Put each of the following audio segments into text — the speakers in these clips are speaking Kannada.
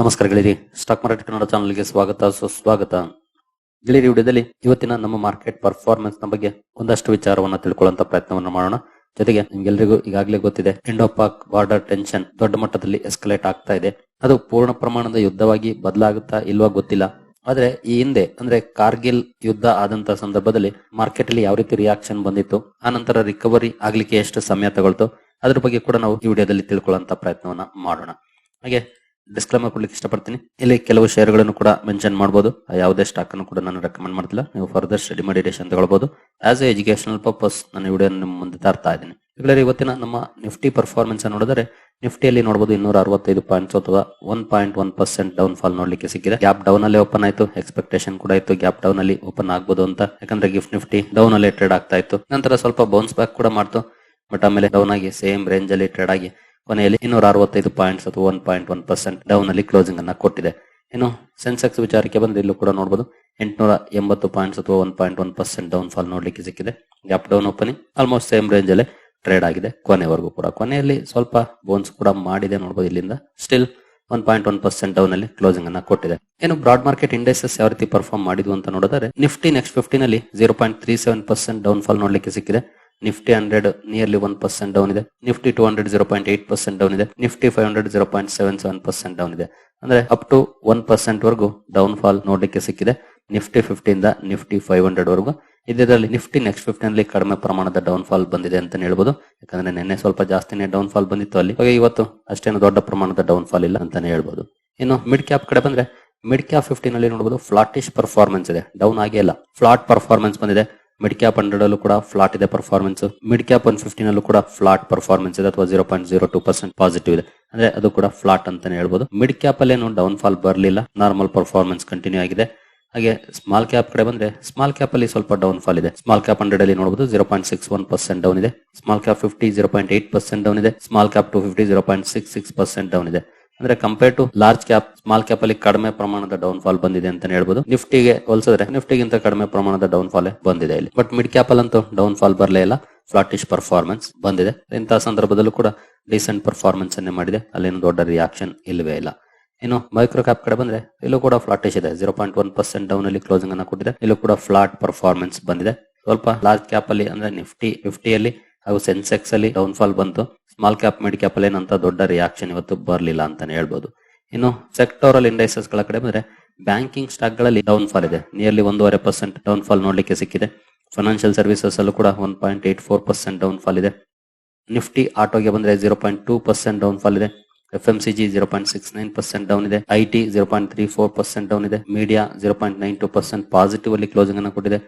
ನಮಸ್ಕಾರ ಗೆಳೆಯರಿ ಸ್ಟಾಕ್ ಮಾರ್ಕೆಟ್ ಕನ್ನಡ ಚಾನಲ್ಗೆ ಸ್ವಾಗತ, ಸುಸ್ವಾಗತ. ಗೆಳೆಯರಿ ವಿಡಿಯೋದಲ್ಲಿ ಇವತ್ತಿನ ನಮ್ಮ ಮಾರ್ಕೆಟ್ ಪರ್ಫಾರ್ಮೆನ್ಸ್ನ ಬಗ್ಗೆ ಒಂದಷ್ಟು ವಿಚಾರವನ್ನ ತಿಳ್ಕೊಳ್ಳುವಂತ ಪ್ರಯತ್ನವನ್ನ ಮಾಡೋಣ. ಜೊತೆಗೆ ನಿಮ್ಗೆಲ್ರಿಗೂ ಈಗಾಗಲೇ ಗೊತ್ತಿದೆ ಇಂಡೋ ಪಾಕ್ ಬಾರ್ಡರ್ ಟೆನ್ಷನ್ ದೊಡ್ಡ ಮಟ್ಟದಲ್ಲಿ ಎಸ್ಕಲೇಟ್ ಆಗ್ತಾ ಇದೆ. ಅದು ಪೂರ್ಣ ಪ್ರಮಾಣದ ಯುದ್ಧವಾಗಿ ಬದಲಾಗುತ್ತಾ ಇಲ್ವಾ ಗೊತ್ತಿಲ್ಲ. ಆದ್ರೆ ಈ ಹಿಂದೆ, ಅಂದ್ರೆ ಕಾರ್ಗಿಲ್ ಯುದ್ಧ ಆದಂತ ಸಂದರ್ಭದಲ್ಲಿ ಮಾರ್ಕೆಟ್ ಅಲ್ಲಿ ಯಾವ ರೀತಿ ರಿಯಾಕ್ಷನ್ ಬಂದಿತ್ತು, ಆ ನಂತರ ರಿಕವರಿ ಆಗ್ಲಿಕ್ಕೆ ಎಷ್ಟು ಸಮಯ ತಗೊಳ್ತು, ಅದ್ರ ಬಗ್ಗೆ ಕೂಡ ನಾವು ಈ ವಿಡಿಯೋದಲ್ಲಿ ತಿಳ್ಕೊಳ್ಳುವಂತ ಪ್ರಯತ್ನವನ್ನ ಮಾಡೋಣ. ಹಾಗೆ ಡಿಸ್ಕ್ಲೇಮರ್ ಕೊಡ್ಲಿಕ್ಕೆ ಇಷ್ಟಪಡ್ತೀನಿ. ಇಲ್ಲಿ ಕೆಲವು ಶೇರ್ಗಳನ್ನು ಕೂಡ ಮೆನ್ಷನ್ ಮಾಡಬಹುದು ಯಾವುದೇ ಸ್ಟಾಕ್ ಅನ್ನು ಕೂಡ ನಾನು ರೆಕಮೆಂಡ್ ಮಾಡ್ತಿಲ್ಲ. ನೀವು ಫರ್ದರ್ ಸ್ಟಡಿ ಮಾಡಿ ತಗೊಳ್ಬಹುದು ಆಸ್ ಎ ಎಜುಕೇಶನಲ್ ಪರ್ಪಸ್ ನಾನು ವಿಡಿಯೋ ನಿಮ್ಮ ಮುಂದೆ ತರ್ತಾ ಇದ್ದೀನಿ. ಈಗಲೇ ಇವತ್ತಿನ ನಮ್ಮ ನಿಫ್ಟಿ ಪರ್ಫಾರ್ಮೆನ್ಸ್ ನೋಡಿದರೆ ನಿಫ್ಟಿಯಲ್ಲಿ ನೋಡಬಹುದು ಇನ್ನೂರ ಅರವತ್ತೈದು ಪಾಯಿಂಟ್ಸ್ ಅಥವಾ one point one percent down fall ನೋಡ್ಲಿಕ್ಕೆ ಸಿಕ್ಕಿದೆ. ಗ್ಯಾಪ್ ಡೌನ್ ಅಲ್ಲಿ ಓಪನ್ ಆಯ್ತು. ಎಕ್ಸ್ಪೆಕ್ಟೇಷನ್ ಕೂಡ ಇತ್ತು. ಗ್ಯಾಪ್ ಡೌನ್ ಅಲ್ಲಿ ಓಪನ್ ಆಗ್ಬೋದು ಅಂತ. ಯಾಕಂದ್ರೆ ಗಿಫ್ಟ್ ನಿಫ್ಟಿ ಡೌನ್ ಅಲ್ಲಿ ಟ್ರೇಡ್ ಆಗ್ತಾ ಇತ್ತು. ನಂತರ ಸ್ವಲ್ಪ ಬೌನ್ಸ್ ಬ್ಯಾಕ್ ಕೂಡ ಮಾಡ್ತು. ಬಟ್ ಆಮೇಲೆ ಡೌನ್ ಆಗಿ ಸೇಮ್ ರೇಂಜ್ ಅಲ್ಲಿ ಟ್ರೇಡ್ ಆಗಿ ಕೊನೆಯಲ್ಲಿ ಇನ್ನೂರ ಅರವತ್ತೈದು ಪಾಯಿಂಟ್ಸ್ ಅಥವಾ one point one percent down ಅಲ್ಲಿ ಕ್ಲೋಸಿಂಗ್ ಅನ್ನ ಕೊಟ್ಟಿದೆ. ಇನ್ನು ಸೆನ್ಸೆಕ್ಸ್ ವಿಚಾರಕ್ಕೆ ಬಂದ್ರೆ ಇಲ್ಲೂ ಕೂಡ ನೋಡಬಹುದು ಎಂಟುನೂರ ಎಂಬತ್ತು ಪಾಯಿಂಟ್ಸ್ ಅಥವಾ one point one percent down fall ನೋಡ್ಲಿಕ್ಕೆ ಸಿಕ್ಕಿದೆ. Gap down opening almost same range ಅಲ್ಲಿ ಟ್ರೇಡ್ ಆಗಿದೆ. ಕೊನೆವರೆಗೂ ಕೂಡ. ಕೊನೆಯಲ್ಲಿ ಸ್ವಲ್ಪ ಬೋನ್ಸ್ ಕೂಡ ಮಾಡಿದೆ ನೋಡಬಹುದು ಇಲ್ಲಿಂದ. Still one point one percent down ಅಲ್ಲಿ ಕ್ಲೋಸಿಂಗ್ ಅನ್ನ ಕೊಟ್ಟಿದೆ. ಏನು ಬ್ರಾಡ್ ಮಾರ್ಕೆಟ್ ಇಂಡೆಕ್ಸಸ್ ಯಾವ ರೀತಿ ಪರ್ಫಾರ್ಮ್ ಮಾಡಿದ್ವು ಅಂತ ನೋಡಿದ್ರೆ Nifty next ಫಿಫ್ಟಿನಲ್ಲಿ zero point three seven percent down fall ನೋಡ್ಲಿಕ್ಕೆ ಸಿಕ್ಕಿದೆ. Nifty hundred nearly one percent down ಇದೆ. Nifty two hundred zero point eight percent down ಇದೆ. Nifty five hundred zero point seven seven percent down ಇದೆ. ಅಂದ್ರೆ ಅಪ್ ಟು ಒನ್ ಪರ್ಸೆಂಟ್ ವರೆಗೂ ಡೌನ್ ಫಾಲ್ ನೋಡಲಿಕ್ಕೆ ಸಿಕ್ಕಿದೆ. ನಿಫ್ಟಿ ಫಿಫ್ಟಿ ಇಂದ ನಿಫ್ಟಿ ಫೈವ್ ಹಂಡ್ರೆಡ್ ವರೆಗೂ. ಇದರಲ್ಲಿ ನಿಫ್ಟಿ ನೆಕ್ಸ್ಟ್ ಫಿಫ್ಟಿನ್ ಅಲ್ಲಿ ಕಡಿಮೆ ಪ್ರಮಾಣದ ಡೌನ್ ಫಾಲ್ ಬಂದಿದೆ ಅಂತ ಹೇಳ್ಬೋದು. ಯಾಕಂದ್ರೆ ನಿನ್ನೆ ಸ್ವಲ್ಪ ಜಾಸ್ತಿನೇ ಡೌನ್ ಫಾಲ್ ಬಂದಿತ್ತು ಅಲ್ಲಿ. ಇವತ್ತು ಅಷ್ಟೇನು ದೊಡ್ಡ ಪ್ರಮಾಣದ ಡೌನ್ ಫಾಲ್ ಇಲ್ಲ ಅಂತಾನೆ ಹೇಳ್ಬೋದು. ಇನ್ನು ಮಿಡ್ ಕ್ಯಾಪ್ ಕಡೆ ಬಂದ್ರೆ ಮಿಡ್ ಕ್ಯಾಪ್ ಫಿಫ್ಟಿನ್ ಅಲ್ಲಿ ನೋಡಬಹುದು ಫ್ಲಾಟಿಶ್ ಪರ್ಫಾರ್ಮೆನ್ಸ್ ಇದೆ. ಡೌನ್ ಆಗೇ ಇಲ್ಲ. ಫ್ಲಾಟ್ ಪರ್ಫಾರ್ಮೆನ್ಸ್ ಬಂದಿದೆ. ಮಿಡ್ ಕ್ಯಾಪ್ ಹಂಡ್ರೆಡ್ ಅಲ್ಲೂ ಕೂಡ ಫ್ಲಾಟ್ ಇದೆ performance mid cap one fifteen ಅಲ್ಲೂ ಕೂಡ ಫ್ಲಾಟ್ ಪರ್ಫಾರ್ಮೆನ್ಸ್ ಇದೆ. ಅಥವಾ zero point zero two percent positive ಇದೆ. ಅಂದ್ರೆ ಅದು ಕೂಡ ಫ್ಲಾಟ್ ಅಂತಾನೆ ಹೇಳ್ಬೋದು. ಮಿಡ್ ಕ್ಯಾಪ್ ಅಲ್ಲೇನು ಡೌನ್ ಫಾಲ್ ಬರಲಿಲ್ಲ. ನಾರ್ಮಲ್ ಪರ್ಫಾರ್ಮೆನ್ಸ್ ಕಂಟಿನ್ಯೂ ಆಗಿದೆ. ಹಾಗೆ ಸ್ಮಾಲ್ ಕ್ಯಾಪ್ ಕಡೆ ಬಂದ್ರೆ ಸ್ಮಾಲ್ ಕ್ಯಾಪ್ ಅಲ್ಲಿ ಸ್ವಲ್ಪ ಡೌನ್ ಫಾಲ್ ಇದೆ. ಸ್ಮಾಲ್ ಕ್ಯಾಪ್ ಹಂಡ್ರೆಡ್ ಅಲ್ಲಿ ನೋಡಬಹುದು zero point six one percent down ಇದೆ. Small cap fifty zero point eight percent down ಇದೆ. Small cap two fifty zero point six six percent down ಇದೆ. ಅಂದ್ರೆ compare to large cap small cap ಅಲ್ಲಿ ಕಡಿಮೆ ಪ್ರಮಾಣದ ಡೌನ್ ಫಾಲ್ ಬಂದಿದೆ ಅಂತ ಹೇಳ್ಬೋದು. ನಿಫ್ಟಿಗೆ ಹೋಲಿಸಿದ್ರೆ ನಿಫ್ಟಿಗಿಂತ ಕಡಿಮೆ ಪ್ರಮಾಣದ ಡೌನ್ ಫಾಲ್ ಬಂದಿದೆ ಇಲ್ಲಿ. ಬಟ್ ಮಿಡ್ ಕ್ಯಾಪ್ ಅಲ್ಲಂತೂ ಡೌನ್ ಫಾಲ್ ಬರಲೇ ಇಲ್ಲ. ಫ್ಲಾಟಿಶ್ ಪರ್ಫಾರ್ಮೆನ್ಸ್ ಬಂದಿದೆ. ಇಂತಹ ಸಂದರ್ಭದಲ್ಲೂ ಕೂಡ ಡಿಸೆಂಟ್ ಪರ್ಫಾರ್ಮೆನ್ಸ್ ಅನ್ನೇ ಮಾಡಿದೆ. ಅಲ್ಲೇನು ದೊಡ್ಡ ರಿಯಾಕ್ಷನ್ ಇಲ್ಲವೇ ಇಲ್ಲ. ಇನ್ನು ಮೈಕ್ರೋ ಕ್ಯಾಪ್ ಕಡೆ ಬಂದ್ರೆ ಇಲ್ಲೂ ಕೂಡ ಫ್ಲಾಟಿಶ್ ಇದೆ. Zero point one percent down ಅಲ್ಲಿ ಕ್ಲೋಸಿಂಗ್ ಅನ್ನ ಕೊಟ್ಟಿದೆ. ಇಲ್ಲೂ ಕೂಡ ಫ್ಲಾಟ್ ಪರ್ಫಾರ್ಮೆನ್ಸ್ ಬಂದಿದೆ. ಸ್ವಲ್ಪ ಲಾರ್ಜ್ ಕ್ಯಾಪ್ ಅಲ್ಲಿ ಅಂದ್ರೆ ನಿಫ್ಟಿ ಫಿಫ್ಟಿಯಲ್ಲಿ ಹಾಗೂ ಸೆನ್ಸೆಕ್ಸ್ ಅಲ್ಲಿ ಡೌನ್ ಫಾಲ್ ಬಂತು. ಸ್ಮಾಲ್ ಕ್ಯಾಪ್, ಮಿಡ್ ಕ್ಯಾಪ್ ಅಲ್ಲಿ ಏನಂತ ದೊಡ್ಡ ರಿಯಾಕ್ಷನ್ ಇವತ್ತು ಬರಲಿಲ್ಲ ಅಂತಾನೆ ಹೇಳ್ಬೋದು. ಇನ್ನು ಸೆಕ್ಟೋರಲ್ ಇಂಡೈಸಸ್ಗಳ ಕಡೆ ಬಂದ್ರೆ ಬ್ಯಾಂಕಿಂಗ್ ಸ್ಟಾಕ್ಗಳಲ್ಲಿ ಡೌನ್ ಫಾಲ್ ಇದೆ. ನಿಯರ್ಲಿ ಒಂದೂವರೆ ಪರ್ಸೆಂಟ್ ಡೌನ್ ಫಾಲ್ ನೋಡ್ಲಿಕ್ಕೆ ಸಿಕ್ಕಿದೆ. ಫೈನಾನ್ಷಿಯಲ್ ಸರ್ವಿಸಸ್ ಅಲ್ಲೂ ಕೂಡ one point eight four percent down fall ಇದೆ. ನಿಫ್ಟಿ ಆಟೋಗೆ ಬಂದ್ರೆ zero point two percent down fall ಇದೆ. F M C G zero point six nine percent down ಇದೆ. I T zero point three four percent down ಇದೆ. Media zero point nine two percent positive ಅಲ್ಲಿ ಕ್ಲೋಸಿಂಗ್ ಅನ್ನು ಕೊಟ್ಟಿದೆ.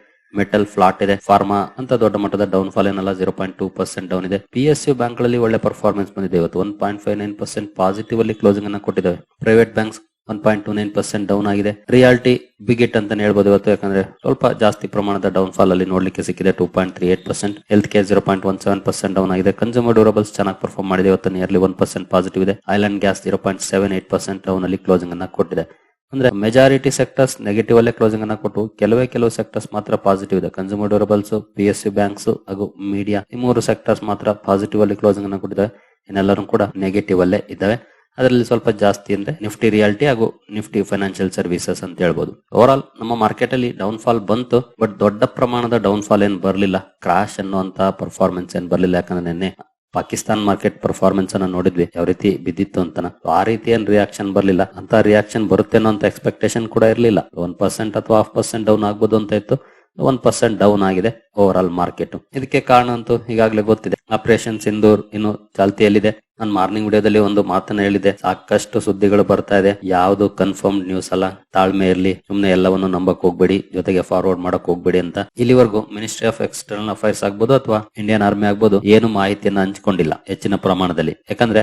ಮೆಟಲ್ ಫ್ಲಾಟ್ ಇದೆ. ಫಾರ್ಮಾ ಅಂತ ದೊಡ್ಡ ಮಟ್ಟದ ಡೌನ್ ಫಾಲ್ ಏನಲ್ಲ zero point two percent down ಇದೆ. ಪಿ ಎಸ್ ಯು ಬ್ಯಾಂಕ್ಗಳಲ್ಲಿ ಒಳ್ಳೆ ಪರ್ಫಾರ್ಮೆನ್ಸ್ ಬಂದಿದೆ. ಇವತ್ತು one point five nine percent positive ಅಲ್ಲಿ ಕ್ಲೋಸಿಂಗ್ ಅನ್ನ ಕೊಟ್ಟಿದ್ದಾವೆ. Private banks one point two nine percent down ಆಗಿದೆ. ರಿಯಾಲಿಟಿ ಬಿಗಿಟ್ ಅಂತ ಹೇಳ್ಬೋದು ಇವತ್ತು. ಯಾಕಂದ್ರೆ ಸ್ವಲ್ಪ ಜಾಸ್ತಿ ಪ್ರಮಾಣದ ಡೌನ್ ಫಾಲ್ ಅಲ್ಲಿ ನೋಡ್ಲಿಕ್ಕೆ ಸಿಕ್ಕಿದೆ. Two point three eight percent health care zero point one seven percent down ಆಗಿದೆ. ಕನ್ಸ್ಯೂಮರ್ ಡ್ಯೂರಬಲ್ಸ್ ಚೆನ್ನಾಗಿ ಪರ್ಫಾರ್ಮ್ ಮಾಡಿದೆ. ಇವತ್ತು ನಿಯರ್ಲಿ ಒನ್ ಪರ್ಸೆಂಟ್ ಪಾಸಿಟಿವ್ ಇದೆ. Oil and gas zero point seven eight percent down ಅಲ್ಲಿ ಕ್ಲೋಸಿಂಗ್ ಅನ್ನ ಕೊಟ್ಟಿದೆ. ಅಂದ್ರೆ ಮೆಜಾರಿಟಿ ಸೆಕ್ಟರ್ಸ್ ನೆಗೆಟಿವ್ ಅಲ್ಲೇ ಕ್ಲೋಸಿಂಗ್ ಅನ್ನ ಕೊಟ್ಟು ಕೆಲವೇ ಕೆಲವು ಸೆಕ್ಟರ್ಸ್ ಮಾತ್ರ ಪಾಸಿಟಿವ್ ಇದೆ. Consumer durables P S C banks ಹಾಗೂ ಮೀಡಿಯಾ ಈ ಮೂರು ಸೆಕ್ಟರ್ಸ್ ಮಾತ್ರ ಪಾಸಿಟಿವ್ ಅಲ್ಲಿ ಕ್ಲೋಸಿಂಗ್ ಅನ್ನ ಕೊಟ್ಟಿದ್ದಾರೆ ಇನ್ನೆಲ್ಲರೂ ಕೂಡ ನೆಗೆಟಿವ್ ಅಲ್ಲೇ ಇದ್ದಾವೆ. ಅದರಲ್ಲಿ ಸ್ವಲ್ಪ ಜಾಸ್ತಿ ಅಂದ್ರೆ ನಿಫ್ಟಿ ರಿಯಾಲಿಟಿ ಹಾಗೂ ನಿಫ್ಟಿ ಫೈನಾನ್ಷಿಯಲ್ ಸರ್ವಿಸಸ್ ಅಂತ ಹೇಳ್ಬೋದು. ಓವರ್ ಆಲ್ ನಮ್ಮ ಮಾರ್ಕೆಟ್ ಅಲ್ಲಿ ಡೌನ್ ಫಾಲ್ ಬಂತು ಬಟ್ ದೊಡ್ಡ ಪ್ರಮಾಣದ ಡೌನ್ ಫಾಲ್ ಏನ್ ಬರಲಿಲ್ಲ. ಕ್ರಾಶ್ ಅನ್ನುವಂತ ಪರ್ಫಾರ್ಮೆನ್ಸ್ ಏನ್ ಬರಲಿಲ್ಲ ಯಾಕಂದ್ರೆ ನಿನ್ನೆ ಪಾಕಿಸ್ತಾನ್ ಮಾರ್ಕೆಟ್ ಪರ್ಫಾರ್ಮೆನ್ಸ್ ಅನ್ನ ನೋಡಿದ್ವಿ. ಯಾವ ರೀತಿ ಬಿದ್ದಿತ್ತು ಅಂತನ. ಆ ರೀತಿ ಏನ್ ರಿಯಾಕ್ಷನ್ ಬರಲಿಲ್ಲ. ಅಂತ ರಿಯಾಕ್ಷನ್ ಬರುತ್ತೇನೋ ಅಂತ ಎಕ್ಸ್ಪೆಕ್ಟೇಷನ್ ಕೂಡ ಇರಲಿಲ್ಲ. ಒನ್ ಪರ್ಸೆಂಟ್ ಅಥವಾ ಹಾಫ್ ಪರ್ಸೆಂಟ್ ಡೌನ್ ಆಗ್ಬೋದು ಅಂತ ಇತ್ತು. ಒನ್ ಪರ್ಸೆಂಟ್ ಡೌನ್ ಆಗಿದೆ ಓವರ್ ಆಲ್ ಮಾರ್ಕೆಟ್ ಇದಕ್ಕೆ ಕಾರಣ ಅಂತೂ ಈಗಾಗಲೇ ಗೊತ್ತಿದೆ. ಆಪರೇಷನ್ ಸಿಂಧೂರ್ ಇನ್ನು ಚಾಲ್ತಿಯಲ್ಲಿದೆ. ನಾನು ಮಾರ್ನಿಂಗ್ ವಿಡಿಯೋದಲ್ಲಿ ಒಂದು ಮಾತನ್ನ ಹೇಳಿದೆ. ಸಾಕಷ್ಟು ಸುದ್ದಿಗಳು ಬರ್ತಾ ಇದೆ. ಯಾವ್ದು ಕನ್ಫರ್ಮ್ಡ್ ನ್ಯೂಸ್ ಅಲ್ಲ, ತಾಳ್ಮೆ ಇರಲಿ, ಸುಮ್ನೆ ಎಲ್ಲವನ್ನು ನಂಬಕ್ ಹೋಗ್ಬೇಡಿ, ಜೊತೆಗೆ ಫಾರ್ವರ್ಡ್ ಮಾಡಕ್ ಹೋಗ್ಬೇಡಿ ಅಂತ. ಇಲ್ಲಿವರೆಗೂ ಮಿನಿಸ್ಟ್ರಿ ಆಫ್ ಎಕ್ಸ್ಟರ್ನಲ್ ಅಫೈರ್ಸ್ ಆಗ್ಬೋದು ಅಥವಾ ಇಂಡಿಯನ್ ಆರ್ಮಿ ಆಗ್ಬೋದು, ಏನು ಮಾಹಿತಿಯನ್ನ ಹಂಚಿಕೊಂಡಿಲ್ಲ ಹೆಚ್ಚಿನ ಪ್ರಮಾಣದಲ್ಲಿ. ಯಾಕಂದ್ರೆ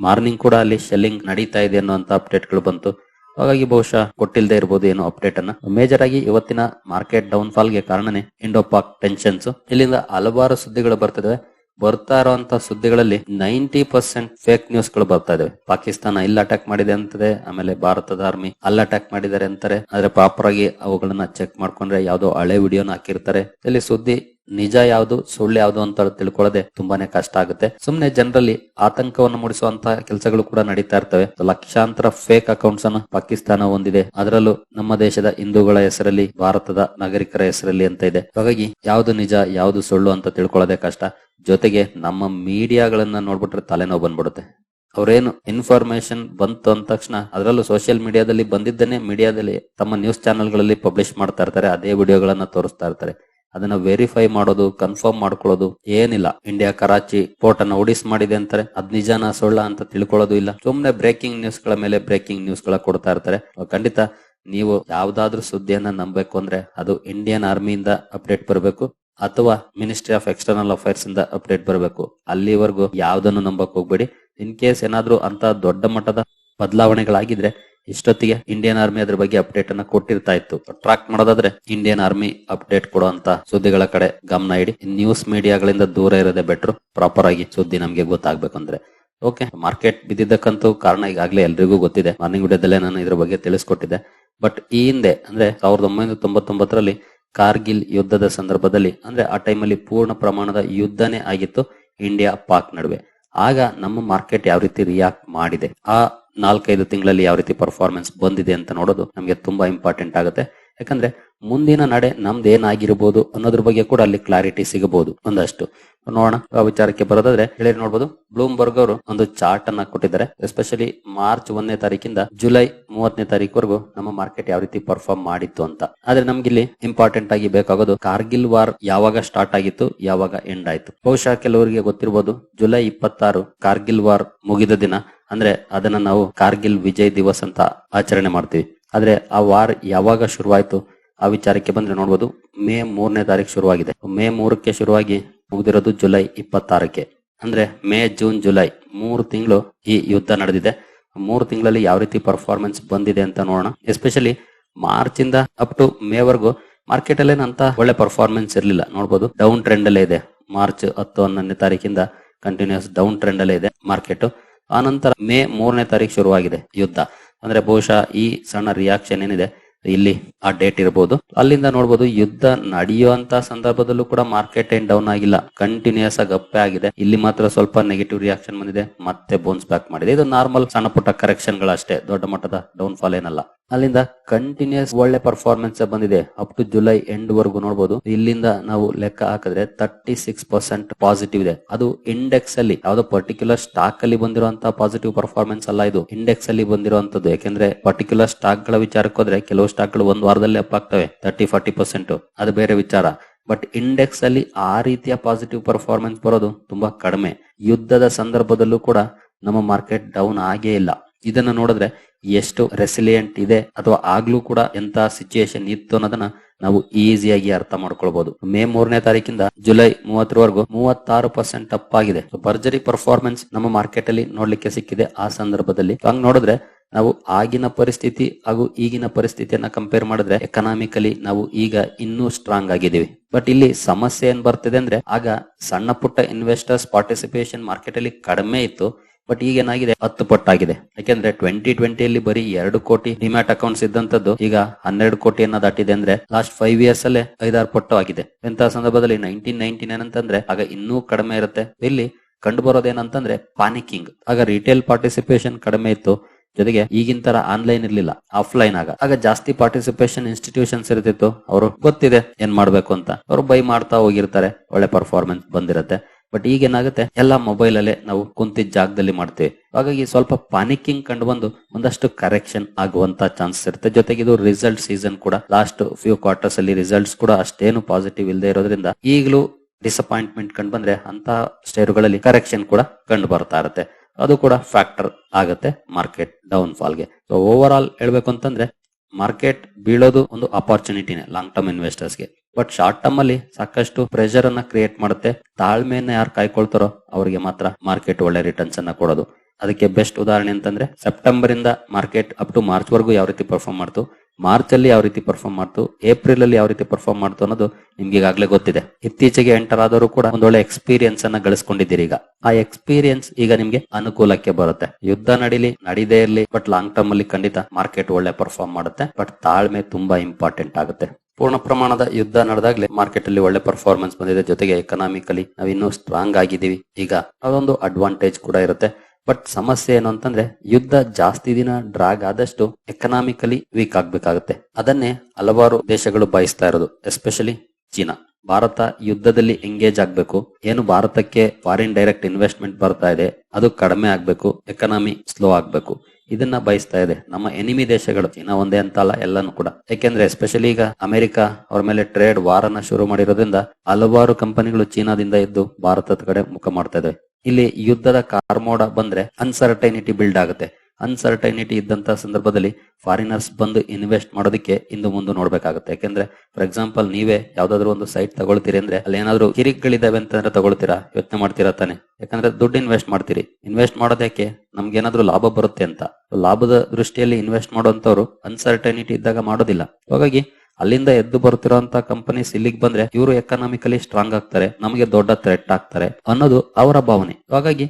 ಮಾರ್ನಿಂಗ್ ಕೂಡ ಅಲ್ಲಿ ಶೆಲ್ಲಿಂಗ್ ನಡೀತಾ ಇದೆ ಅನ್ನುವಂತ ಅಪ್ಡೇಟ್ಗಳು ಬಂತು. ಹಾಗಾಗಿ ಬಹುಶಃ ಕೊಟ್ಟಿಲ್ಲದೆ ಇರಬಹುದು ಏನು ಅಪ್ಡೇಟ್ ಅನ್ನ. ಮೇಜರ್ ಆಗಿ ಇವತ್ತಿನ ಮಾರ್ಕೆಟ್ ಡೌನ್ ಫಾಲ್ಗೆ ಕಾರಣನೇ ಇಂಡೋಪಾಕ್ ಟೆನ್ಷನ್ಸ್ ಇಲ್ಲಿಂದ ಹಲವಾರು ಸುದ್ದಿಗಳು ಬರ್ತಿದಾವೆ. ಬರ್ತಾ ಇರುವಂತ ಸುದ್ದಿಗಳಲ್ಲಿ ನೈಂಟಿ ಪರ್ಸೆಂಟ್ ಫೇಕ್ ನ್ಯೂಸ್ಗಳು ಬರ್ತಾ ಇದಾವೆ. ಪಾಕಿಸ್ತಾನ ಇಲ್ಲಿ ಅಟ್ಯಾಕ್ ಮಾಡಿದೆ ಅಂತದೆ, ಆಮೇಲೆ ಭಾರತದ ಆರ್ಮಿ ಅಲ್ಲಿ ಅಟ್ಯಾಕ್ ಮಾಡಿದ್ದಾರೆ ಅಂತಾರೆ. ಆದ್ರೆ ಪ್ರಾಪರ್ ಆಗಿ ಅವುಗಳನ್ನ ಚೆಕ್ ಮಾಡ್ಕೊಂಡ್ರೆ ಯಾವ್ದೋ ಹಳೆ ವಿಡಿಯೋನ ಹಾಕಿರ್ತಾರೆ. ಇಲ್ಲಿ ಸುದ್ದಿ ನಿಜ ಯಾವುದು, ಸುಳ್ಳು ಯಾವುದು ಅಂತ ತಿಳ್ಕೊಳ್ಳೋದೆ ತುಂಬಾನೇ ಕಷ್ಟ ಆಗುತ್ತೆ. ಸುಮ್ನೆ ಜನರಲ್ಲಿ ಆತಂಕವನ್ನು ಮೂಡಿಸುವಂತಹ ಕೆಲಸಗಳು ಕೂಡ ನಡೀತಾ ಇರ್ತವೆ. ಲಕ್ಷಾಂತರ ಫೇಕ್ ಅಕೌಂಟ್ಸ್ ಅನ್ನು ಪಾಕಿಸ್ತಾನ ಹೊಂದಿದೆ. ಅದರಲ್ಲೂ ನಮ್ಮ ದೇಶದ ಹಿಂದೂಗಳ ಹೆಸರಲ್ಲಿ, ಭಾರತದ ನಾಗರಿಕರ ಹೆಸರಲ್ಲಿ ಅಂತ ಇದೆ. ಹಾಗಾಗಿ ಯಾವುದು ನಿಜ, ಯಾವುದು ಸುಳ್ಳು ಅಂತ ತಿಳ್ಕೊಳ್ಳೋದೇ ಕಷ್ಟ. ಜೊತೆಗೆ ನಮ್ಮ ಮೀಡಿಯಾಗಳನ್ನ ನೋಡ್ಬಿಟ್ರೆ ತಲೆನೋವು ಬಂದ್ಬಿಡುತ್ತೆ. ಅವ್ರೇನು ಇನ್ಫಾರ್ಮೇಶನ್ ಬಂತು ಅಂದ ತಕ್ಷಣ ಅದರಲ್ಲೂ ಸೋಷಿಯಲ್ ಮೀಡಿಯಾದಲ್ಲಿ ಬಂದಿದ್ದನ್ನೇ ಮೀಡಿಯಾದಲ್ಲಿ ತಮ್ಮ ನ್ಯೂಸ್ ಚಾನೆಲ್ಗಳಲ್ಲಿ ಪಬ್ಲಿಷ್ ಮಾಡ್ತಾ ಇರ್ತಾರೆ. ಅದೇ ವಿಡಿಯೋಗಳನ್ನ ತೋರಿಸ್ತಾ ಇರ್ತಾರೆ. ಅದನ್ನ ವೆರಿಫೈ ಮಾಡೋದು ಕನ್ಫರ್ಮ್ ಮಾಡ್ಕೊಳ್ಳೋದು ಏನಿಲ್ಲ. ಇಂಡಿಯಾ ಕರಾಚಿ ಪೋರ್ಟ್ ಅನ್ನ ಒಡಿಸ್ ಮಾಡಿದೆ ಅಂತಾರೆ. ಅದ್ ನಿಜಾನ ಸುಳ್ಳ ಅಂತ ತಿಳ್ಕೊಳ್ಳೋದು ಇಲ್ಲ. ಸುಮ್ನೆ ಬ್ರೇಕಿಂಗ್ ನ್ಯೂಸ್ಗಳ ಮೇಲೆ ಬ್ರೇಕಿಂಗ್ ನ್ಯೂಸ್ಗಳ ಕೊಡ್ತಾ ಇರ್ತಾರೆ. ಖಂಡಿತ ನೀವು ಯಾವ್ದಾದ್ರೂ ಸುದ್ದಿಯನ್ನ ನಂಬಬೇಕು ಅಂದ್ರೆ ಅದು ಇಂಡಿಯನ್ ಆರ್ಮಿಯಿಂದ ಅಪ್ಡೇಟ್ ಬರಬೇಕು, ಅಥವಾ ಮಿನಿಸ್ಟ್ರಿ ಆಫ್ ಎಕ್ಸ್ಟರ್ನಲ್ ಅಫೇರ್ಸ್ ಇಂದ ಅಪ್ಡೇಟ್ ಬರಬೇಕು. ಅಲ್ಲಿವರೆಗೂ ಯಾವ್ದನ್ನು ನಂಬಕ್ ಹೋಗ್ಬೇಡಿ. ಇನ್ ಕೇಸ್ ಏನಾದ್ರೂ ಅಂತ ದೊಡ್ಡ ಮಟ್ಟದ ಬದಲಾವಣೆಗಳಾಗಿದ್ರೆ ಇಷ್ಟೊತ್ತಿಗೆ ಇಂಡಿಯನ್ ಆರ್ಮಿ ಅದ್ರ ಬಗ್ಗೆ ಅಪ್ಡೇಟ್ ಅನ್ನ ಕೊಟ್ಟಿರ್ತಾ ಇತ್ತು. ಟ್ರಾಕ್ ಮಾಡೋದಾದ್ರೆ ಇಂಡಿಯನ್ ಆರ್ಮಿ ಅಪ್ಡೇಟ್ ಕೊಡುವಂತ ಸುದ್ದಿಗಳ ಕಡೆ ಗಮನ ಇಡಿ. ನ್ಯೂಸ್ ಮೀಡಿಯಾಗಳಿಂದ ದೂರ ಇರೋದೇ ಬೆಟ್ರು ಪ್ರಾಪರ್ ಆಗಿ ಸುದ್ದಿ ನಮ್ಗೆ ಗೊತ್ತಾಗ್ಬೇಕು ಅಂದ್ರೆ. ಓಕೆ ಮಾರ್ಕೆಟ್ ಬಿದ್ದಿದ್ದಕ್ಕಂತೂ ಕಾರಣ ಈಗಾಗಲೇ ಎಲ್ರಿಗೂ ಗೊತ್ತಿದೆ. ಮಾರ್ನಿಂಗ್ ವಿಡಿಯೋದಲ್ಲೇ ನಾನು ಇದ್ರ ಬಗ್ಗೆ ತಿಳಿಸ್ಕೊಟ್ಟಿದ್ದೆ. ಬಟ್ ಈ ಹಿಂದೆ, ಅಂದ್ರೆ ಸಾವಿರದ ಒಂಬೈನೂರ ತೊಂಬತ್ತೊಂಬತ್ತರಲ್ಲಿ ಕಾರ್ಗಿಲ್ ಯುದ್ಧದ ಸಂದರ್ಭದಲ್ಲಿ, ಅಂದ್ರೆ ಆ ಟೈಮಲ್ಲಿ ಪೂರ್ಣ ಪ್ರಮಾಣದ ಯುದ್ಧನೇ ಆಗಿತ್ತು ಇಂಡಿಯಾ ಪಾಕ್ ನಡುವೆ. ಆಗ ನಮ್ಮ ಮಾರ್ಕೆಟ್ ಯಾವ ರೀತಿ ರಿಯಾಕ್ಟ್ ಮಾಡಿದೆ? ಆ ನಾಲ್ಕೈದು ತಿಂಗಳಲ್ಲಿ ಯಾವ ರೀತಿ ಪರ್ಫಾರ್ಮೆನ್ಸ್ ಬಂದಿದೆ ಅಂತ ನೋಡೋದು ನಮಗೆ ತುಂಬಾ ಇಂಪಾರ್ಟೆಂಟ್ ಆಗುತ್ತೆ. ಯಾಕಂದ್ರೆ ಮುಂದಿನ ನಡೆ ನಮ್ದು ಏನಾಗಿರ್ಬೋದು ಅನ್ನೋದ್ರ ಬಗ್ಗೆ ಕೂಡ ಅಲ್ಲಿ ಕ್ಲಾರಿಟಿ ಸಿಗಬಹುದು ಒಂದಷ್ಟು. ನೋಡೋಣ, ಆ ವಿಚಾರಕ್ಕೆ ಬರೋದಾದ್ರೆ ಹೇಳಿ ನೋಡಬಹುದು ಬ್ಲೂಮ್ಬರ್ಗ್ ಅವರು ಒಂದು ಚಾರ್ಟ್ ಅನ್ನ ಕೊಟ್ಟಿದ್ದಾರೆ. ಎಸ್ಪೆಷಲಿ ಮಾರ್ಚ್ ಒಂದನೇ ತಾರೀಕಿಂದ ಜುಲೈ ಮೂವತ್ತನೇ ತಾರೀಕುವರೆಗೂ ನಮ್ಮ ಮಾರ್ಕೆಟ್ ಯಾವ ರೀತಿ ಪರ್ಫಾರ್ಮ್ ಮಾಡಿತ್ತು ಅಂತ. ಆದ್ರೆ ನಮ್ಗಿಲ್ಲಿ ಇಂಪಾರ್ಟೆಂಟ್ ಆಗಿ ಬೇಕಾಗೋದು ಕಾರ್ಗಿಲ್ ವಾರ್ ಯಾವಾಗ ಸ್ಟಾರ್ಟ್ ಆಗಿತ್ತು, ಯಾವಾಗ ಎಂಡ್ ಆಯ್ತು. ಬಹುಶಃ ಕೆಲವರಿಗೆ ಗೊತ್ತಿರಬಹುದು ಜುಲೈ ಇಪ್ಪತ್ತಾರು ಕಾರ್ಗಿಲ್ ವಾರ್ ಮುಗಿದ ದಿನ. ಅಂದ್ರೆ ಅದನ್ನ ನಾವು ಕಾರ್ಗಿಲ್ ವಿಜಯ್ ದಿವಸ್ ಅಂತ ಆಚರಣೆ ಮಾಡ್ತೀವಿ. ಆದ್ರೆ ಆ ವಾರ್ ಯಾವಾಗ ಶುರುವಾಯ್ತು ಆ ವಿಚಾರಕ್ಕೆ ಬಂದ್ರೆ ನೋಡ್ಬೋದು. ಮೇ ಮೂರನೇ ತಾರೀಕು ಶುರುವಾಗಿದೆ. ಮೇ ಮೂರಕ್ಕೆ ಶುರುವಾಗಿ ಮುಗಿದಿರೋದು ಜುಲೈ ಇಪ್ಪತ್ತಾರಕ್ಕೆ. ಅಂದ್ರೆ ಮೇ, ಜೂನ್, ಜುಲೈ ಮೂರು ತಿಂಗಳು ಈ ಯುದ್ಧ ನಡೆದಿದೆ. ಮೂರು ತಿಂಗಳಲ್ಲಿ ಯಾವ ರೀತಿ ಪರ್ಫಾರ್ಮೆನ್ಸ್ ಬಂದಿದೆ ಅಂತ ನೋಡೋಣ. ಎಸ್ಪೆಷಲಿ ಮಾರ್ಚ್ ಇಂದ ಅಪ್ ಟು ಮೇ ವರೆಗೂ ಮಾರ್ಕೆಟ್ ಅಲ್ಲಿ ಅಂತ ಒಳ್ಳೆ ಪರ್ಫಾರ್ಮೆನ್ಸ್ ಇರಲಿಲ್ಲ. ನೋಡ್ಬೋದು ಡೌನ್ ಟ್ರೆಂಡ್ ಅಲ್ಲೇ ಇದೆ. ಮಾರ್ಚ್ ಹತ್ತು ಹನ್ನೊಂದನೇ ತಾರೀಕಿಂದ ಕಂಟಿನ್ಯೂಸ್ ಡೌನ್ ಟ್ರೆಂಡ್ ಅಲ್ಲೇ ಇದೆ ಮಾರ್ಕೆಟ್ ಆ ನಂತರ ಮೇ ಮೂರನೇ ತಾರೀಕು ಶುರುವಾಗಿದೆ ಯುದ್ಧ. ಅಂದ್ರೆ ಬಹುಶಃ ಈ ಸಣ್ಣ ರಿಯಾಕ್ಷನ್ ಏನಿದೆ, ಇಲ್ಲಿ ಆ ಡೇಟ್ ಇರಬಹುದು ಅಲ್ಲಿಂದ ನೋಡಬಹುದು ಯುದ್ಧ ನಡೆಯುವಂತ ಸಂದರ್ಭದಲ್ಲೂ ಕೂಡ ಮಾರ್ಕೆಟ್ ಏನ್ ಡೌನ್ ಆಗಿಲ್ಲ. ಕಂಟಿನ್ಯೂಸ್ ಆಗಿ ಅಪ್ಪೆ ಆಗಿದೆ. ಇಲ್ಲಿ ಮಾತ್ರ ಸ್ವಲ್ಪ ನೆಗೆಟಿವ್ ರಿಯಾಕ್ಷನ್ ಬಂದಿದೆ. ಮತ್ತೆ ಬೋನ್ಸ್ ಬ್ಯಾಕ್ ಮಾಡಿದೆ. ಇದು ನಾರ್ಮಲ್ ಸಣ್ಣ ಪುಟ್ಟ ಕರೆಕ್ಷನ್ ಗಳಷ್ಟೇ. ದೊಡ್ಡ ಮಟ್ಟದ ಡೌನ್ ಫಾಲ್ ಏನಲ್ಲ. ಅಲ್ಲಿಂದ ಕಂಟಿನ್ಯೂಸ್ ಒಳ್ಳೆ ಪರ್ಫಾರ್ಮೆನ್ಸ್ ಬಂದಿದೆ. ಅಪ್ ಟು ಜುಲೈ ಎಂಡ್ ವರೆಗೂ ನೋಡಬಹುದು ಇಲ್ಲಿಂದ ನಾವು ಲೆಕ್ಕ ಹಾಕಿದ್ರೆ ತರ್ಟಿ ಸಿಕ್ಸ್ ಪರ್ಸೆಂಟ್ ಪಾಸಿಟಿವ್ ಇದೆ. ಅದು ಇಂಡೆಕ್ಸ್ ಅಲ್ಲಿ, ಯಾವ್ದೋ ಪರ್ಟಿಕ್ಯುಲರ್ ಸ್ಟಾಕ್ ಅಲ್ಲಿ ಬಂದಿರುವಂತಹ ಪಾಸಿಟಿವ್ ಪರ್ಫಾರ್ಮೆನ್ಸ್ ಅಲ್ಲ ಇದು. ಇಂಡೆಕ್ಸ್ ಅಲ್ಲಿ ಬಂದಿರುವಂತದ್ದು ಯಾಕೆಂದ್ರೆ ಪರ್ಟಿಕ್ಯುಲರ್ ಸ್ಟಾಕ್ಗಳ ವಿಚಾರಕ್ಕೆ ಹೋದ್ರೆ ಕೆಲವು ಸ್ಟಾಕ್ಗಳು ಒಂದು ವಾರದಲ್ಲಿ ಅಪ್ ಆಗ್ತವೆ. ತರ್ಟಿ ಫಾರ್ಟಿ ಪರ್ಸೆಂಟ್ ಅದು ಬೇರೆ ವಿಚಾರ. ಬಟ್ ಇಂಡೆಕ್ಸ್ ಅಲ್ಲಿ ಆ ರೀತಿಯ ಪಾಸಿಟಿವ್ ಪರ್ಫಾರ್ಮೆನ್ಸ್ ಬರೋದು ತುಂಬಾ ಕಡಿಮೆ. ಯುದ್ಧದ ಸಂದರ್ಭದಲ್ಲೂ ಕೂಡ ನಮ್ಮ ಮಾರ್ಕೆಟ್ ಡೌನ್ ಆಗೇ ಇಲ್ಲ. ಇದನ್ನ ನೋಡಿದ್ರೆ ಎಷ್ಟು ರೆಸಿಲಿಯಂಟ್ ಇದೆ ಅಥವಾ ಆಗ್ಲೂ ಕೂಡ ಎಂತ ಸಿಚುಯೇಷನ್ ಇತ್ತು ಅನ್ನೋದನ್ನ ನಾವು ಈಸಿಯಾಗಿ ಅರ್ಥ ಮಾಡ್ಕೊಳ್ಬಹುದು ಮೇ ಮೂರನೇ ತಾರೀಕಿಂದ ಜುಲೈ ಮೂವತ್ತರವರೆಗೂ ಮೂವತ್ತಾರು ಪರ್ಸೆಂಟ್ ಅಪ್ ಆಗಿದೆ. ಭರ್ಜರಿ ಪರ್ಫಾರ್ಮೆನ್ಸ್ ನಮ್ಮ ಮಾರ್ಕೆಟ್ ಅಲ್ಲಿ ನೋಡ್ಲಿಕ್ಕೆ ಸಿಕ್ಕಿದೆ. ಆ ಸಂದರ್ಭದಲ್ಲಿ ಹಂಗ್ ನೋಡಿದ್ರೆ ನಾವು ಆಗಿನ ಪರಿಸ್ಥಿತಿ ಹಾಗೂ ಈಗಿನ ಪರಿಸ್ಥಿತಿಯನ್ನ ಕಂಪೇರ್ ಮಾಡಿದ್ರೆ ಎಕನಾಮಿಕಲಿ ನಾವು ಈಗ ಇನ್ನೂ ಸ್ಟ್ರಾಂಗ್ ಆಗಿದ್ದೀವಿ. ಬಟ್ ಇಲ್ಲಿ ಸಮಸ್ಯೆ ಏನ್ ಬರ್ತಿದೆ ಅಂದ್ರೆ, ಆಗ ಸಣ್ಣ ಪುಟ್ಟ ಇನ್ವೆಸ್ಟರ್ಸ್ ಪಾರ್ಟಿಸಿಪೇಷನ್ ಮಾರ್ಕೆಟ್ ಅಲ್ಲಿ ಕಡಿಮೆ ಇತ್ತು. ಬಟ್ ಈಗ ಏನಾಗಿದೆ? ಹತ್ತು ಪಟ್ಟಾಗಿದೆ. ಯಾಕೆಂದ್ರೆ ಟ್ವೆಂಟಿ ಟ್ವೆಂಟಿಯಲ್ಲಿ ಬರೀ ಎರಡು ಕೋಟಿ ಡಿಮ್ಯಾಟ್ ಅಕೌಂಟ್ಸ್ ಇದ್ದಂತದ್ದು ಈಗ ಹನ್ನೆರಡು ಕೋಟಿಯನ್ನ ದಾಟಿದೆ ಅಂದ್ರೆ ಲಾಸ್ಟ್ ಫೈವ್ ಇಯರ್ಸ್ ಅಲ್ಲೇ ಐದಾರು ಪಟ್ಟು ಆಗಿದೆ. ಎಂತ ಸಂದರ್ಭದಲ್ಲಿ ನೈನ್ಟೀನ್ ನೈನ್ಟಿ ನೈನ್ ಅಂತಂದ್ರೆ ಆಗ ಇನ್ನೂ ಕಡಿಮೆ ಇರುತ್ತೆ. ಇಲ್ಲಿ ಕಂಡು ಬರೋದೇನಂತಂದ್ರೆ ಪಾನಿಕಿಂಗ್ ಆಗ ರಿಟೇಲ್ ಪಾರ್ಟಿಸಿಪೇಷನ್ ಕಡಿಮೆ ಇತ್ತು. ಜೊತೆಗೆ ಈಗಿನ ತರ ಆನ್ಲೈನ್ ಇರ್ಲಿಲ್ಲ ಆಫ್ಲೈನ್ ಆಗ. ಆಗ ಜಾಸ್ತಿ ಪಾರ್ಟಿಸಿಪೇಷನ್ ಇನ್ಸ್ಟಿಟ್ಯೂಷನ್ಸ್ ಇರ್ತಿತ್ತು. ಅವರು ಗೊತ್ತಿದೆ ಏನ್ ಮಾಡ್ಬೇಕು ಅಂತ. ಅವರು ಬೈ ಮಾಡ್ತಾ ಹೋಗಿರ್ತಾರೆ. ಒಳ್ಳೆ ಪರ್ಫಾರ್ಮೆನ್ಸ್ ಬಂದಿರತ್ತೆ. ಬಟ್ ಈಗ ಏನಾಗುತ್ತೆ? ಎಲ್ಲ ಮೊಬೈಲ್ ಅಲ್ಲೇ ನಾವು ಕುಂತಿದ್ದ ಜಾಗದಲ್ಲಿ ಮಾಡ್ತೇವೆ. ಹಾಗಾಗಿ ಸ್ವಲ್ಪ ಪಾನಿಕಿಂಗ್ ಕಂಡು ಬಂದು ಒಂದಷ್ಟು ಕರೆಕ್ಷನ್ ಆಗುವಂತ ಚಾನ್ಸ್ ಇರುತ್ತೆ. ಜೊತೆಗೆ ಇದು ರಿಸಲ್ಟ್ ಸೀಸನ್ ಕೂಡ. ಲಾಸ್ಟ್ ಫ್ಯೂ ಕ್ವಾರ್ಟರ್ಸ್ ಅಲ್ಲಿ ರಿಸಲ್ಟ್ಸ್ ಕೂಡ ಅಷ್ಟೇನು ಪಾಸಿಟಿವ್ ಇಲ್ಲದೆ ಇರೋದ್ರಿಂದ ಈಗಲೂ ಡಿಸಪಾಯಿಂಟ್ಮೆಂಟ್ ಕಂಡು ಬಂದ್ರೆ ಅಂತ ಸ್ಟೇರುಗಳಲ್ಲಿ ಕರೆಕ್ಷನ್ ಕೂಡ ಕಂಡು ಬರ್ತಾ ಇರುತ್ತೆ. ಅದು ಕೂಡ ಫ್ಯಾಕ್ಟರ್ ಆಗುತ್ತೆ ಮಾರ್ಕೆಟ್ ಡೌನ್ ಫಾಲ್ಗೆ ಸೊ ಓವರ್ ಆಲ್ ಹೇಳ್ಬೇಕು ಅಂತಂದ್ರೆ ಮಾರ್ಕೆಟ್ ಬೀಳೋದು ಒಂದು ಅಪಾರ್ಚುನಿಟಿನೇ ಲಾಂಗ್ ಟರ್ಮ್ ಇನ್ವೆಸ್ಟರ್ಸ್ಗೆ ಬಟ್ ಶಾರ್ಟ್ ಟರ್ಮ್ ಅಲ್ಲಿ ಸಾಕಷ್ಟು ಪ್ರೆಷರ್ ಅನ್ನ ಕ್ರಿಯೇಟ್ ಮಾಡುತ್ತೆ. ತಾಳ್ಮೆಯನ್ನ ಯಾರು ಕಾಯ್ಕೊಳ್ತಾರೋ ಅವರಿಗೆ ಮಾತ್ರ ಮಾರ್ಕೆಟ್ ಒಳ್ಳೆ ರಿಟರ್ನ್ಸ್ ಅನ್ನ ಕೊಡೋದು. ಅದಕ್ಕೆ ಬೆಸ್ಟ್ ಉದಾಹರಣೆ ಅಂತಂದ್ರೆ ಸೆಪ್ಟೆಂಬರ್ ಇಂದ ಮಾರ್ಕೆಟ್ ಅಪ್ ಟು ಮಾರ್ಚ್ ವರೆಗೂ ಯಾವ ರೀತಿ ಪರ್ಫಾರ್ಮ್ ಮಾಡ್ತು? ಮಾರ್ಚ್ ಅಲ್ಲಿ ಯಾವ ರೀತಿ ಪರ್ಫಾರ್ಮ್ ಮಾಡ್ತು? ಏಪ್ರಿಲ್ ಅಲ್ಲಿ ಯಾವ ರೀತಿ ಪರ್ಫಾರ್ಮ್ ಮಾಡ್ತು ಅನ್ನೋದು ನಿಮ್ಗೆ ಈಗಾಗಲೇ ಗೊತ್ತಿದೆ. ಇತ್ತೀಚೆಗೆ ಎಂಟರ್ ಆದವರು ಕೂಡ ಒಂದೊಳ್ಳೆ ಎಕ್ಸ್ಪೀರಿಯನ್ಸ್ ಅನ್ನ ಗಳಿಸ್ಕೊಂಡಿದ್ದೀರಿ ಈಗ. ಆ ಎಕ್ಸ್ಪೀರಿಯನ್ಸ್ ಈಗ ನಿಮ್ಗೆ ಅನುಕೂಲಕ್ಕೆ ಬರುತ್ತೆ. ಯುದ್ಧ ನಡೀಲಿ, ನಡೀದೇ ಇರಲಿ ಬಟ್ ಲಾಂಗ್ ಟರ್ಮ್ ಅಲ್ಲಿ ಖಂಡಿತ ಮಾರ್ಕೆಟ್ ಒಳ್ಳೆ ಪರ್ಫಾರ್ಮ್ ಮಾಡುತ್ತೆ. ಬಟ್ ತಾಳ್ಮೆ ತುಂಬಾ ಇಂಪಾರ್ಟೆಂಟ್ ಆಗುತ್ತೆ. ಪೂರ್ಣ ಪ್ರಮಾಣದ ಯುದ್ಧ ನಡೆದಾಗ್ಲೇ ಮಾರ್ಕೆಟ್ ಅಲ್ಲಿ ಒಳ್ಳೆ ಪರ್ಫಾರ್ಮೆನ್ಸ್ ಬಂದಿದೆ. ಜೊತೆಗೆ ಎಕನಾಮಿಕಲಿ ನಾವು ಇನ್ನೂ ಸ್ಟ್ರಾಂಗ್ ಆಗಿದ್ದೀವಿ. ಈಗ ಅದೊಂದು ಅಡ್ವಾಂಟೇಜ್ ಕೂಡ ಇರುತ್ತೆ. ಬಟ್ ಸಮಸ್ಯೆ ಏನು ಅಂತಂದ್ರೆ, ಯುದ್ಧ ಜಾಸ್ತಿ ದಿನ ಡ್ರಾಗ್ ಆದಷ್ಟು ಎಕನಾಮಿಕಲಿ ವೀಕ್ ಆಗ್ಬೇಕಾಗುತ್ತೆ. ಅದನ್ನೇ ಹಲವಾರು ದೇಶಗಳು ಬಯಸ್ತಾ ಇರೋದು ಎಸ್ಪೆಷಲಿ ಚೀನಾ. ಭಾರತ ಯುದ್ಧದಲ್ಲಿ ಎಂಗೇಜ್ ಆಗ್ಬೇಕು. ಏನು ಭಾರತಕ್ಕೆ ಫಾರಿನ್ ಡೈರೆಕ್ಟ್ ಇನ್ವೆಸ್ಟ್ಮೆಂಟ್ ಬರ್ತಾ ಇದೆ, ಅದು ಕಡಿಮೆ ಆಗ್ಬೇಕು ಎಕನಾಮಿ ಸ್ಲೋ ಆಗ್ಬೇಕು. ಇದನ್ನ ಬಯಸ್ತಾ ಇದೆ. ನಮ್ಮ ಎನಿಮಿ ದೇಶಗಳು, ಚೀನಾ ಒಂದೇ ಅಂತ ಅಲ್ಲ ಎಲ್ಲಾನು ಕೂಡ. ಯಾಕೆಂದ್ರೆ ಎಸ್ಪೆಷಲಿ ಈಗ ಅಮೆರಿಕ ಅವ್ರ ಮೇಲೆ ಟ್ರೇಡ್ ವಾರನ ಶುರು ಮಾಡಿರೋದ್ರಿಂದ ಹಲವಾರು ಕಂಪನಿಗಳು ಚೀನಾದಿಂದ ಇದ್ದು ಭಾರತದ ಕಡೆ ಮುಖ ಮಾಡ್ತಾ ಇದಾವೆ. ಇಲ್ಲಿ ಯುದ್ಧದ ಕಾರ್ಮೋಡ ಬಂದ್ರೆ ಅನ್ಸರ್ಟೈನಿಟಿ ಬಿಲ್ಡ್ ಆಗುತ್ತೆ. ಅನ್ಸರ್ಟೈನಿಟಿ ಇದ್ದಂತ ಸಂದರ್ಭದಲ್ಲಿ ಫಾರಿನರ್ಸ್ ಬಂದು ಇನ್ವೆಸ್ಟ್ ಮಾಡೋದಕ್ಕೆ ಇಂದು ಮುಂದೆ ನೋಡ್ಬೇಕಾಗುತ್ತೆ. ಯಾಕೆಂದ್ರೆ ಫಾರ್ ಎಕ್ಸಾಂಪಲ್ ನೀವೇ ಯಾವ್ದಾದ್ರು ಒಂದು ಸೈಟ್ ತಗೊಳ್ತೀರಿ ಅಂದ್ರೆ ಅಲ್ಲಿ ಏನಾದ್ರು ಕಿರಿಕ್ಗಳಿದಾವೆ ಅಂತಂದ್ರೆ ತಗೊಳ್ತೀರಾ, ಯೋಚನೆ ಮಾಡ್ತೀರಾ ತಾನೆ. ಯಾಕಂದ್ರೆ ದುಡ್ಡು ಇನ್ವೆಸ್ಟ್ ಮಾಡ್ತೀರಿ. ಇನ್ವೆಸ್ಟ್ ಮಾಡೋದಕ್ಕೆ ನಮ್ಗೆ ಏನಾದ್ರು ಲಾಭ ಬರುತ್ತೆ ಅಂತ. ಲಾಭದ ದೃಷ್ಟಿಯಲ್ಲಿ ಇನ್ವೆಸ್ಟ್ ಮಾಡುವಂತವ್ರು ಅನ್ಸರ್ಟೈನಿಟಿ ಇದ್ದಾಗ ಮಾಡೋದಿಲ್ಲ. ಹಾಗಾಗಿ, ಅಲ್ಲಿಂದ ಎದ್ದು ಬರ್ತಿರೋಂತ ಕಂಪನೀಸ್ ಇಲ್ಲಿಗೆ ಬಂದ್ರೆ ಇವರು ಎಕನಾಮಿಕಲಿ ಸ್ಟ್ರಾಂಗ್ ಆಗ್ತಾರೆ, ನಮಗೆ ದೊಡ್ಡ ಥ್ರೆಟ್ ಆಗ್ತಾರೆ ಅನ್ನೋದು ಅವರ ಭಾವನೆ. ಹಾಗಾಗಿ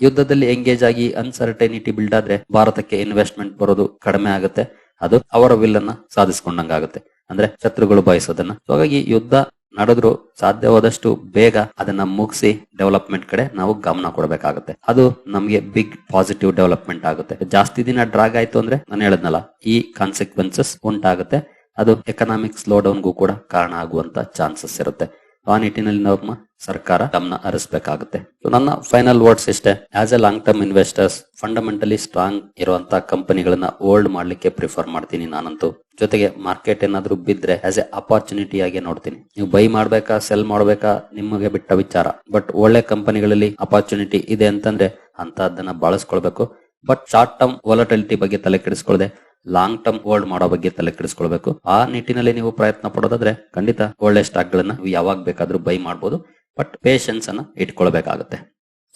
ಯುದ್ಧದಲ್ಲಿ ಎಂಗೇಜ್ ಆಗಿ ಅನ್ಸರ್ಟೈನಿಟಿ ಬಿಲ್ಡ್ ಆದ್ರೆ ಭಾರತಕ್ಕೆ ಇನ್ವೆಸ್ಟ್ಮೆಂಟ್ ಬರೋದು ಕಡಿಮೆ ಆಗುತ್ತೆ. ಅದು ಅವರ ವಿಲ್ ಅನ್ನ ಸಾಧಿಸ್ಕೊಂಡಂಗಾಗುತ್ತೆ ಅಂದ್ರೆ ಶತ್ರುಗಳು ಬಯಸೋದನ್ನ. ಹಾಗಾಗಿ ಯುದ್ಧ ನಡೆದ್ರು ಸಾಧ್ಯವಾದಷ್ಟು ಬೇಗ ಅದನ್ನ ಮುಗಿಸಿ ಡೆವಲಪ್ಮೆಂಟ್ ಕಡೆ ನಾವು ಗಮನ ಕೊಡಬೇಕಾಗುತ್ತೆ. ಅದು ನಮಗೆ ಬಿಗ್ ಪಾಸಿಟಿವ್ ಡೆವಲಪ್ಮೆಂಟ್ ಆಗುತ್ತೆ. ಜಾಸ್ತಿ ದಿನ ಡ್ರಾಗ್ ಆಯ್ತು ಅಂದ್ರೆ ನಾನು ಹೇಳದ್ನಲ್ಲ, ಈ ಕಾನ್ಸಿಕ್ವೆನ್ಸಸ್ ಉಂಟಾಗುತ್ತೆ. ಅದು ಎಕನಾಮಿಕ್ ಸ್ಲೋ ಡೌನ್ಗೂ ಕೂಡ ಕಾರಣ ಆಗುವಂತ ಚಾನ್ಸಸ್ ಇರುತ್ತೆ. ಆ ನಿಟ್ಟಿನಲ್ಲಿ ನಮ್ಮ ಸರ್ಕಾರ ಗಮನ ಹರಿಸಬೇಕಾಗುತ್ತೆ. ನನ್ನ ಫೈನಲ್ ವರ್ಡ್ಸ್ ಇಷ್ಟೇ. As a long term investors fundamentally strong ಇರುವಂತಹ ಕಂಪನಿಗಳನ್ನ ಹೋಲ್ಡ್ ಮಾಡ್ಲಿಕ್ಕೆ ಪ್ರಿಫರ್ ಮಾಡ್ತೀನಿ ನಾನಂತೂ. ಜೊತೆಗೆ ಮಾರ್ಕೆಟ್ ಏನಾದ್ರೂ ಬಿದ್ರೆ ಆಸ್ ಎ ಅಪಾರ್ಚುನಿಟಿ ಆಗಿ ನೋಡ್ತೀನಿ. ನೀವು ಬೈ ಮಾಡ್ಬೇಕಾ ಸೆಲ್ ಮಾಡ್ಬೇಕಾ, ನಿಮಗೆ ಬಿಟ್ಟ ವಿಚಾರ. ಬಟ್ ಒಳ್ಳೆ ಕಂಪನಿಗಳಲ್ಲಿ ಅಪಾರ್ಚುನಿಟಿ ಇದೆ ಅಂತಂದ್ರೆ ಅಂತದನ್ನ ಬಳಸ್ಕೊಳ್ಬೇಕು. ಬಟ್ ಶಾರ್ಟ್ ಟರ್ಮ್ ವಾಲಟಿಲಿಟಿ ಬಗ್ಗೆ ತಲೆ ಕೆಡಿಸ್ಕೊಳ್ಳದೆ ಲಾಂಗ್ ಟರ್ಮ್ ಹೋಲ್ಡ್ ಮಾಡೋ ಬಗ್ಗೆ ತಲೆ ಕೆಡಿಸ್ಕೊಳ್ಬೇಕು. ಆ ನಿಟ್ಟಿನಲ್ಲಿ ನೀವು ಪ್ರಯತ್ನ ಪಡೋದಾದ್ರೆ ಖಂಡಿತ ಒಳ್ಳೆ ಸ್ಟಾಕ್ ಗಳನ್ನ ನೀವು ಯಾವಾಗ ಬೇಕಾದ್ರೂ ಬೈ ಮಾಡಬಹುದು ಬಟ್ ಪೇಷನ್ಸ್ ಅನ್ನ ಇಟ್ಕೊಳ್ಬೇಕಾಗುತ್ತೆ.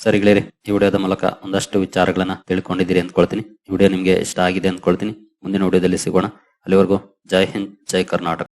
ಸರಿ ಗೆಳೆಯರೆ, ಈ ವಿಡಿಯೋದ ಮೂಲಕ ಒಂದಷ್ಟು ವಿಚಾರಗಳನ್ನ ತಿಳ್ಕೊಂಡಿದ್ದೀರಿ ಅಂದ್ಕೊಳ್ತೀನಿ. ವಿಡಿಯೋ ನಿಮ್ಗೆ ಇಷ್ಟ ಆಗಿದೆ ಅಂದ್ಕೊಳ್ತೀನಿ. ಮುಂದಿನ ವಿಡಿಯೋದಲ್ಲಿ ಸಿಗೋಣ. ಅಲ್ಲಿವರೆಗೂ ಜೈ ಹಿಂದ್, ಜೈ ಕರ್ನಾಟಕ.